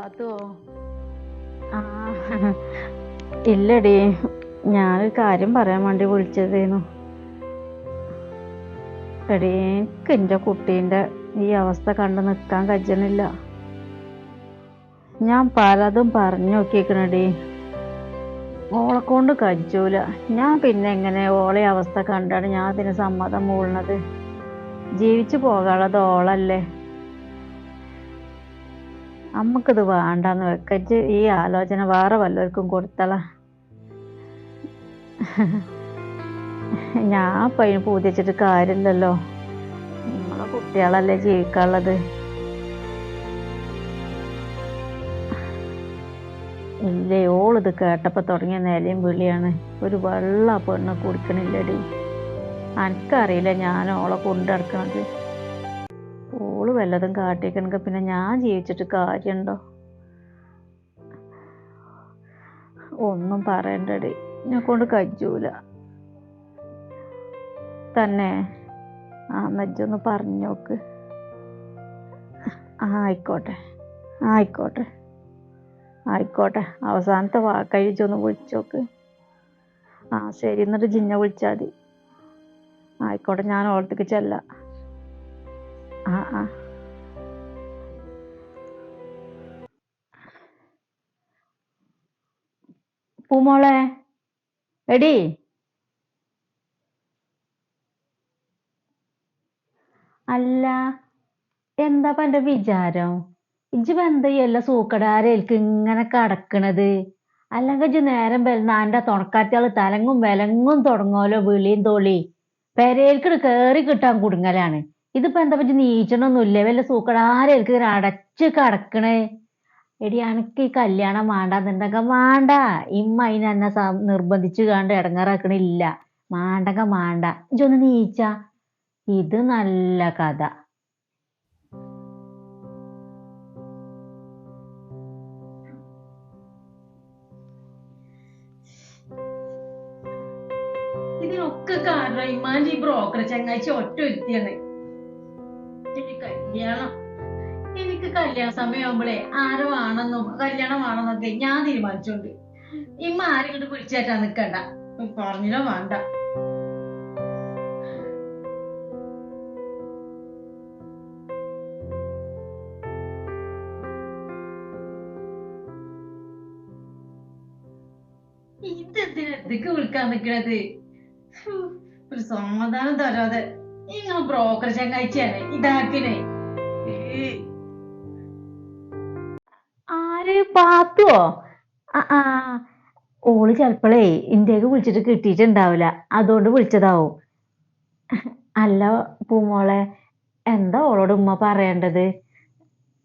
പാത്തോ? ആ. ഇല്ലടി. ഞാനൊരു കാര്യം പറയാൻ വേണ്ടി വിളിച്ചതേനു. എടീ എനിക്ക് എന്റെ കുട്ടീന്റെ ഈ അവസ്ഥ കണ്ടു നിൽക്കാൻ കഴിഞ്ഞില്ല ഞാൻ പലതും പറഞ്ഞു നോക്കിക്കണടി ഓളെ കൊണ്ട് കജ്ജൂല. ഞാൻ പിന്നെ എങ്ങനെ ഓളെ അവസ്ഥ കണ്ടാണ് ഞാൻ അതിന് സമ്മതം മൂളണത് ജീവിച്ചു പോകാനുള്ളത് ഓളല്ലേ. അമ്മക്കിത് വേണ്ടെന്ന് വെക്കച്ച് ഈ ആലോചന വേറെ വല്ലവർക്കും കൊടുത്തള. ഞാൻ പയ്യ അതിന് പൂതിച്ചിട്ട് കാര്യമില്ലല്ലോ. നിങ്ങളെ കുട്ടികളല്ലേ ജീവിക്കാനുള്ളത്. ഇല്ലേ ഓളിത് കേട്ടപ്പോ തുടങ്ങിയ നിലയും വിളിയാണ്. ഒരു വെള്ള പെണ്ണ് കുടിക്കണില്ലടി. എനിക്കറിയില്ല ഞാൻ ഓളെ കൊണ്ടിടക്കണത്. ഓൾ വല്ലതും കാട്ടിക്കണെങ്കിൽ പിന്നെ ഞാൻ ജീവിച്ചിട്ട് കാര്യമുണ്ടോ? ഒന്നും പറയണ്ടടി. എന്നെ കൊണ്ട് കജ്ജൂല തന്നെ. ആ നജ്ജൊന്ന് പറഞ്ഞു നോക്ക്. ആയിക്കോട്ടെ. ആയിക്കോട്ടെ. ആയിക്കോട്ടെ. അവസാനത്തെ വാക്കഴിച്ചൊന്ന് വിളിച്ചോക്ക് ആ ശരി. എന്നിട്ട് ജിന്ന വിളിച്ചാൽ മതി. ആയിക്കോട്ടെ. ഞാൻ ഓളത്തേക്ക് ചെല്ലാം. ആ പൂമോളെ എടി. അല്ല എന്താ എന്റെ വിചാരം? ഇജ്ജ് ബന്ധയല്ല സൂക്കടാരേൽക്ക് ഇങ്ങനെ കടക്കണത്? അല്ലെങ്കിൽ ഇജ്ജ് നേരം വെൽന്നാന്റെ തുണക്കാറ്റാൾ തലങ്ങും വിലങ്ങും തുടങ്ങോലോ വിളിയും തോളി. പെരേൽക്കിട് കേറി കിട്ടാൻ കുടുങ്ങലാണ്. ഇതിപ്പോ എന്താ പറ്റി? നീച്ചണൊന്നുമില്ല വല്ല സൂക്കടാരേൽക്ക് അടച്ച് കടക്കണേ? എടി അനക്ക് ഈ കല്യാണം വേണ്ടാന്നുണ്ടെങ്കിൽ വേണ്ട. ഇമ്മ അതിന് എന്നെ നിർബന്ധിച്ചു കണ്ട് ഇടങ്ങാറാക്കണില്ല വേണ്ടങ്ക വേണ്ട. ഇജൊന്ന് നീച്ച. ഇത് നല്ല കഥ. ഇതിനൊക്കെ കാരണം ഇമ്മാന്റെ ഈ ബ്രോക്കർ ചങ്ങാഴ്ച ഒറ്റ ഒരുത്തിയാണ് എനിക്ക് കല്യാണം. എനിക്ക് കല്യാണ സമയമാകുമ്പോഴേ ആരോ ആണെന്നോ കല്യാണം ആണെന്നൊക്കെ ഞാൻ തീരുമാനിച്ചോണ്ട്. ഇമ്മ ആരും ഇങ്ങോട്ട് വിളിച്ചേറ്റാ നിക്കണ്ട. പറഞ്ഞില്ലോ വേണ്ട. ഇതെന്തിനാ എന്തൊക്കെ വിളിക്കാൻ നിക്കണത്? ഒരു സമാധാനം തരാതെ. ഇങ്ങനെ ബ്രോക്കർ ചങ്ങാഴ്ചയാണ് ഇതാക്കിനെ. ആര് പാത്തുവോ? ആ ആ. ഓൾ ചെലപ്പോഴേ ഇന്ത്യയ്ക്ക് വിളിച്ചിട്ട് കിട്ടിയിട്ടുണ്ടാവില്ല അതുകൊണ്ട് വിളിച്ചതാവും. അല്ല പൂമോളെ എന്താ ഓളോട് ഉമ്മ പറയേണ്ടത്?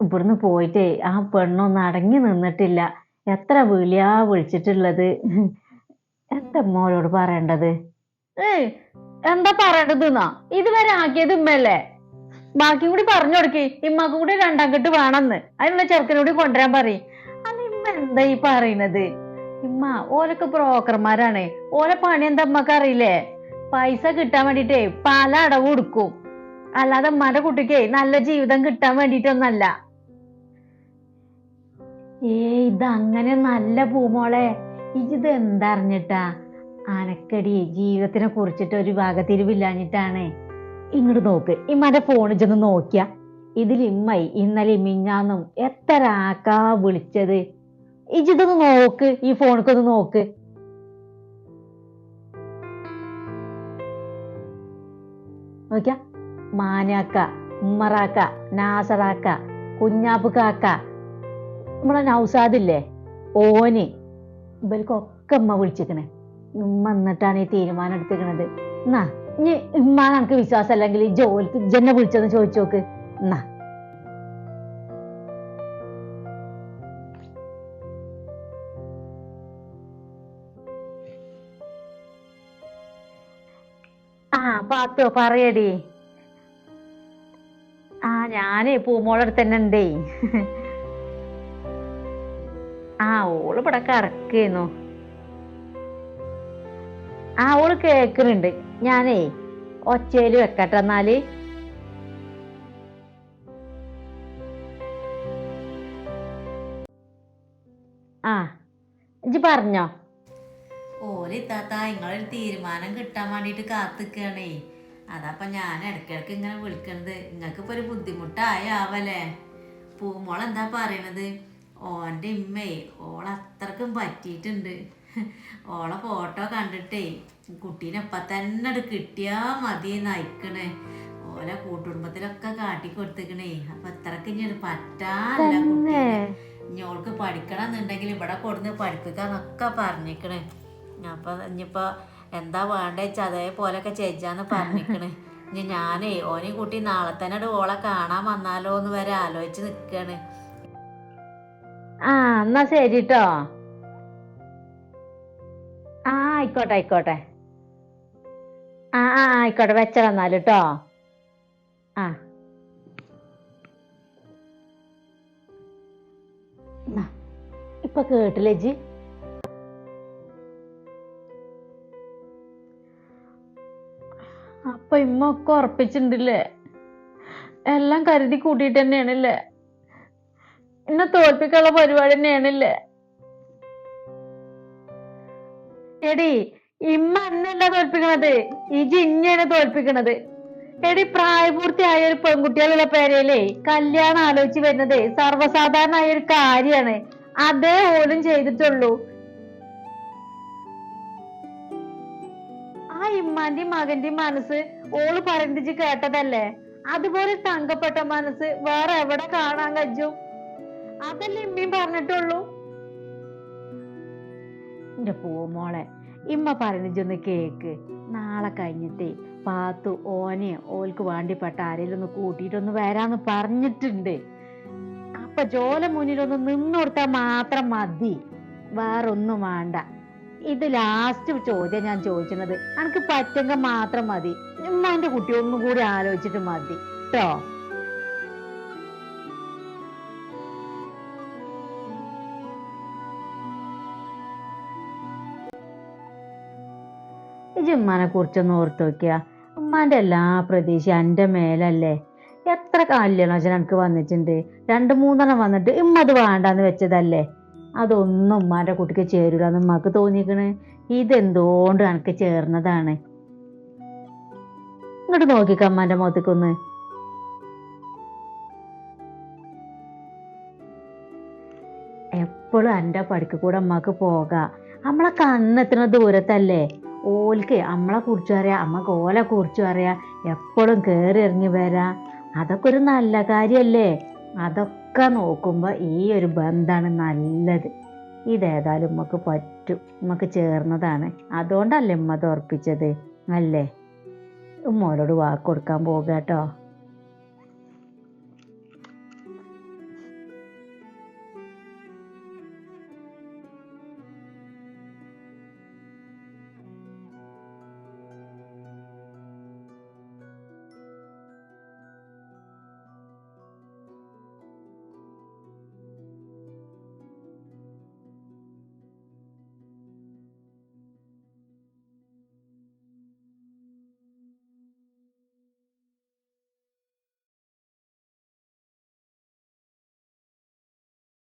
ഇവിടുന്ന് പോയിട്ടേ ആ പെണ്ണൊന്നും അടങ്ങി നിന്നിട്ടില്ല. എത്ര വിളിയാ വിളിച്ചിട്ടുള്ളത്? എന്താ മോളോട് പറയേണ്ടത്? ഏയ് എന്താ പറയേണ്ടത് എന്നാ ഇതുവരെ ആക്കിയത് ഉമ്മല്ലേ ബാക്കി കൂടി പറഞ്ഞു കൊടുക്കി. ഇമ്മക്ക് കൂടി രണ്ടാം കെട്ട് വേണമെന്ന് അതിനുള്ള ചെറുക്കനോട് കൊണ്ടുവരാൻ പറയും. അല്ല ഇമ്മ എന്താ ഈ പറയുന്നത് ഇമ്മ ഓലൊക്കെ ബ്രോക്കർമാരാണ്. ഓലെ പണി എന്താ അമ്മയ്ക്ക് അറിയില്ലേ? പൈസ കിട്ടാൻ വേണ്ടിട്ടേ പല അടവ് കൊടുക്കും. അല്ലാതെ ഉമ്മാന്റെ കുട്ടിക്ക് നല്ല ജീവിതം കിട്ടാൻ വേണ്ടിട്ടൊന്നല്ല ഏ ഇത് അങ്ങനെ നല്ല പൂമോളെ ഇത് എന്താ അറിഞ്ഞിട്ടാ? അനക്കടി ജീവിതത്തിനെ കുറിച്ചിട്ട് ഒരു വകതിരിവില്ലാഞ്ഞിട്ടാണ്. ഇങ്ങോട്ട് നോക്ക്. ഇമ്മാന്റെ ഫോണിൽ ചെന്ന് നോക്കിയ. ഇതിൽ ഇമ്മയി ഇന്നലെ മിഞ്ഞാന്നും എത്ര ആക്കാ വിളിച്ചത്. ഇജിതൊന്ന് നോക്ക് ഈ ഫോണിക്കൊന്ന് നോക്ക്. നോക്കിയ. മാനാക്ക ഉമ്മറാക്ക നാസറാക്ക കുഞ്ഞാപ്പ് കാക്ക നമ്മളെ നൗസാദില്ലേ? ഓന്. ഇവർക്കൊക്കെ ഉമ്മ വിളിച്ചിക്കണേ. ഉമ്മ എന്നിട്ടാണ് ഈ തീരുമാനം എടുത്തിരിക്കണത്. എന്നാ ഇനി ഉമ്മ നമുക്ക് വിശ്വാസം അല്ലെങ്കിൽ ജോലിക്ക് ജന്നെ വിളിച്ചെന്ന് ചോദിച്ചു നോക്ക്. എന്നാ ആ പാത്തോ പറയടി. ആ ഞാനേ പൂമോളടുത്ത് തന്നെ ഉണ്ടേ. ആ ഓൾ ഇവിടെ കറക്കുന്നു. ആ ഓൾ കേക്കുന്നുണ്ട് ഞാനേ ഒച്ചയിൽ വെക്കട്ടെ എന്നാൽ. ഇജ്ജ് പറഞ്ഞോ? ഓൽ ഇത്താത്ത നിങ്ങളൊരു തീരുമാനം കിട്ടാൻ വേണ്ടിട്ട് കാത്തിക്കണേ. അതപ്പൊ ഞാൻ ഇടയ്ക്കിടക്ക് ഇങ്ങനെ വിളിക്കണത്. നിങ്ങൾക്കിപ്പോൾ ഒരു ബുദ്ധിമുട്ടായ ആവല്ലേ പൂമോൾ എന്താ പറയണത്? ഓന്റെ ഇമ്മേ ഓളത്രക്കും പറ്റിയിട്ടുണ്ട്. ഓളെ ഫോട്ടോ കണ്ടിട്ടേ കുട്ടീനെ ഇപ്പം തന്നെ അത് കിട്ടിയാ മതി നയിക്കണേ. ഓലെ കൂട്ടുകുടുംബത്തിലൊക്കെ കാട്ടി കൊടുത്തേക്കണേ അപ്പൊ അത്രയ്ക്ക് ഇനി ഒരു പറ്റാല്ല കുട്ടീനെ. ഓൾക്ക് പഠിക്കണം എന്നുണ്ടെങ്കിൽ ഇവിടെ കൊടുന്ന് പഠിപ്പിക്കാന്നൊക്കെ പറഞ്ഞിക്കണേ. അപ്പൊ ഇനിയിപ്പോ എന്താ വേണ്ടേ വെച്ചാ അതേപോലൊക്കെ ചെയ്യാന്ന് പറഞ്ഞിക്കണേ. ഇനി ഞാനേ ഓനെ കൂട്ടി നാളെ തന്നെ ഓളെ കാണാൻ വന്നാലോ എന്ന് വരെ ആലോചിച്ച് നിൽക്കുകയാണ് ആ എന്നാ ശരി ട്ടോ ആ ആയിക്കോട്ടെ ആയിക്കോട്ടെ. ആ ആ ആയിക്കോട്ടെ വെച്ചതെന്നാൽ കേട്ടോ ആ. ഇപ്പൊ കേട്ടില്ലേ ജി അപ്പൊ ഇമ്മ ഒക്കെ എല്ലാം കരുതി കൂട്ടിയിട്ട് തന്നെയാണല്ലേ? എന്നെ തോൽപ്പിക്കാനുള്ള പരിപാടി തന്നെയാണല്ലേ? എടി ഇമ്മ എന്നല്ല തോൽപ്പിക്കണത്? ഇജി ഇന്നെയാണ് തോൽപ്പിക്കണത്. എടി പ്രായപൂർത്തിയായ ഒരു പെൺകുട്ടികളുള്ള പേരയിലേ കല്യാണം ആലോചിച്ച് വരുന്നത് സർവസാധാരണമായ ഒരു കാര്യാണ്. അതേ ഓലും ചെയ്തിട്ടുള്ളൂ. ആ ഇമ്മാന്റെയും മകന്റെയും മനസ്സ് ഓൾ പറയുന്നത് കേട്ടതല്ലേ? അതുപോലെ തങ്കപ്പെട്ട മനസ്സ് വേറെ എവിടെ കാണാൻ കഴിയും? അതല്ലേ ഇമ്മയും പറഞ്ഞിട്ടുള്ളൂ. എന്റെ പൂമോളെ ഇമ്മ പറഞ്ഞൊന്ന് കേക്ക്. നാളെ കഴിഞ്ഞിട്ടേ പാത്തു ഓനെ ഓൽക്ക് വേണ്ടിപ്പെട്ട ആരെങ്കിലും ഒന്ന് കൂട്ടിയിട്ടൊന്ന് വരാന്ന് പറഞ്ഞിട്ടുണ്ട്. അപ്പൊ ജോല മുന്നിലൊന്ന് നിന്നോടുത്താൽ മാത്രം മതി. വേറൊന്നും വേണ്ട. ഇത് ലാസ്റ്റ് ചോദ്യം ഞാൻ ചോദിക്കുന്നത് എനിക്ക് പറ്റെങ്കിൽ മാത്രം മതി. ഉമ്മാന്റെ കുട്ടി ഒന്നും കൂടി ആലോചിച്ചിട്ട് മതി. കേട്ടോ ഇജ്ജ് ഉമ്മാനെ കുറിച്ചൊന്ന് ഓർത്ത് നോക്കിയ. എല്ലാ പ്രതീക്ഷയും എന്റെ മേലല്ലേ? എത്ര കല്യാണോചന എനിക്ക് വന്നിട്ടുണ്ട്. രണ്ട് മൂന്നെണ്ണം വന്നിട്ട് ഉമ്മ അത് വേണ്ടാന്ന് വെച്ചതല്ലേ? അതൊന്നും ഉമ്മാന്റെ കുട്ടിക്ക് ചേരൂലെന്ന് ഉമ്മക്ക് തോന്നിക്കണ് ഇതെന്തോണ്ട് എനിക്ക് ചേർന്നതാണ്? ഇങ്ങോട്ട് നോക്കിക്ക ഉമ്മാന്റെ മുഖത്തേക്കൊന്ന്. എപ്പോഴും എന്റെ പടിക്ക് കൂടെ അമ്മയ്ക്ക് പോകാം. നമ്മളെ കണ്ണെത്തുന്ന ദൂരത്തല്ലേ? ഓൽക്ക് നമ്മളെ കുറിച്ചും അറിയാം അമ്മയ്ക്ക് ഓലെ കുറിച്ചും അറിയാം എപ്പോഴും കയറി ഇറങ്ങി വരാം. അതൊക്കെ ഒരു നല്ല കാര്യല്ലേ? അതൊക്കെ നോക്കുമ്പോൾ ഈ ഒരു ബന്ധാണ് നല്ലത്. ഇതേതായാലും ഉമ്മക്ക് പറ്റും. ഉമ്മക്ക് ചേർന്നതാണ്. അതുകൊണ്ടല്ലേ ഉമ്മ തോർപ്പിച്ചത് അല്ലേ? ഉമ്മോരോട് വാക്ക് കൊടുക്കാൻ പോകുക കേട്ടോ